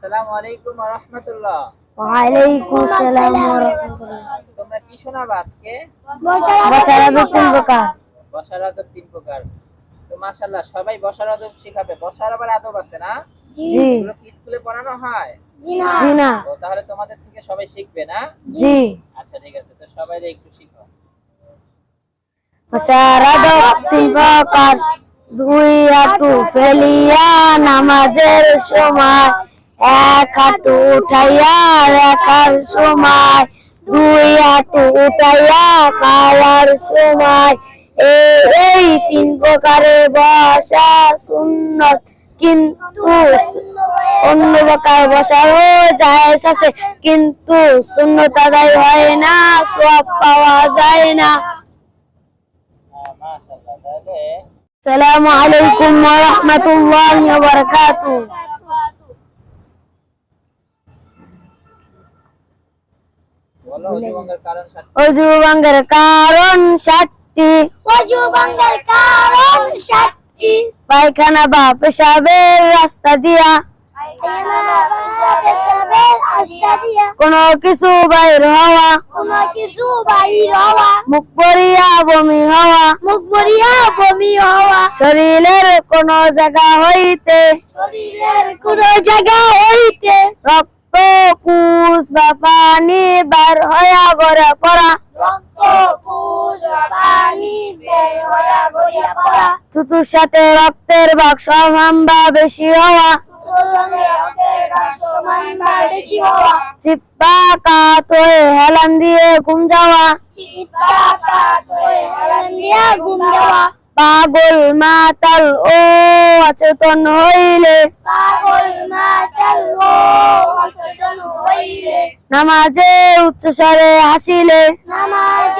আসসালামু আলাইকুম ওয়া রাহমাতুল্লাহ। ওয়ালাইকুম আসসালাম ওয়া রাহমাতুল্লাহ। তোমরা কি শোনাবা আজকে? বসার আদব তিন প্রকার। বসার আদব তিন প্রকার। তো মাশাআল্লাহ সবাই বসার আদব শিখাবে। বসার আবার আদব আছে না? জি। এগুলো কি স্কুলে পড়ানো হয়? জি না। তো তাহলে তোমাদের থেকে সবাই শিখবে না? জি। আচ্ছা ঠিক আছে। তো সবাই একটু শিখো বসার আদব তিন প্রকার। দুই হাঁটু ফেলিয়া নামাজের সময় এক হাঁটু উঠাইয়া রাখার সময়। দুই হাঁটু উঠাইয়া খাওয়ার সময়। এই তিন প্রকারের বসা সুন্নত। কিন্তু অন্য প্রকার বসাও যায় আছে কিন্তু সুন্নত আদায় হয় না সব পাওয়া যায় না। তাহলে আলাইকুম ওয়া রাহমাতুল্লাহি অজু ভাঙ্গের কারণ সাতটি। অজু ভাঙ্গার কারণ সাতটি। পায়খানা বা পেশাবের রাস্তা দিয়া। কোনো কিছু বাইর হওয়া। কোনো কিছু বাহির হওয়া। মুখ পরিয়া বমি হওয়া। মুখ বমি হওয়া। শরীরের কোন জায়গা হইতে। শরীরের কোন জায়গা হইতে। রক্ত পুষ বা পানি বার হইয়া গড়ে পড়া। থুতুর সাথে রক্তের ভাগ সমান বা বেশি হওয়া। চিপ্পা কাত হয়ে হেলান দিয়ে ঘুম যাওয়া। হয়ে পাগল মাতাল ও অচেতন হইলে। পাগল মাতাল নামাজে উচ্চস্বরে হাসিলে। নামাজ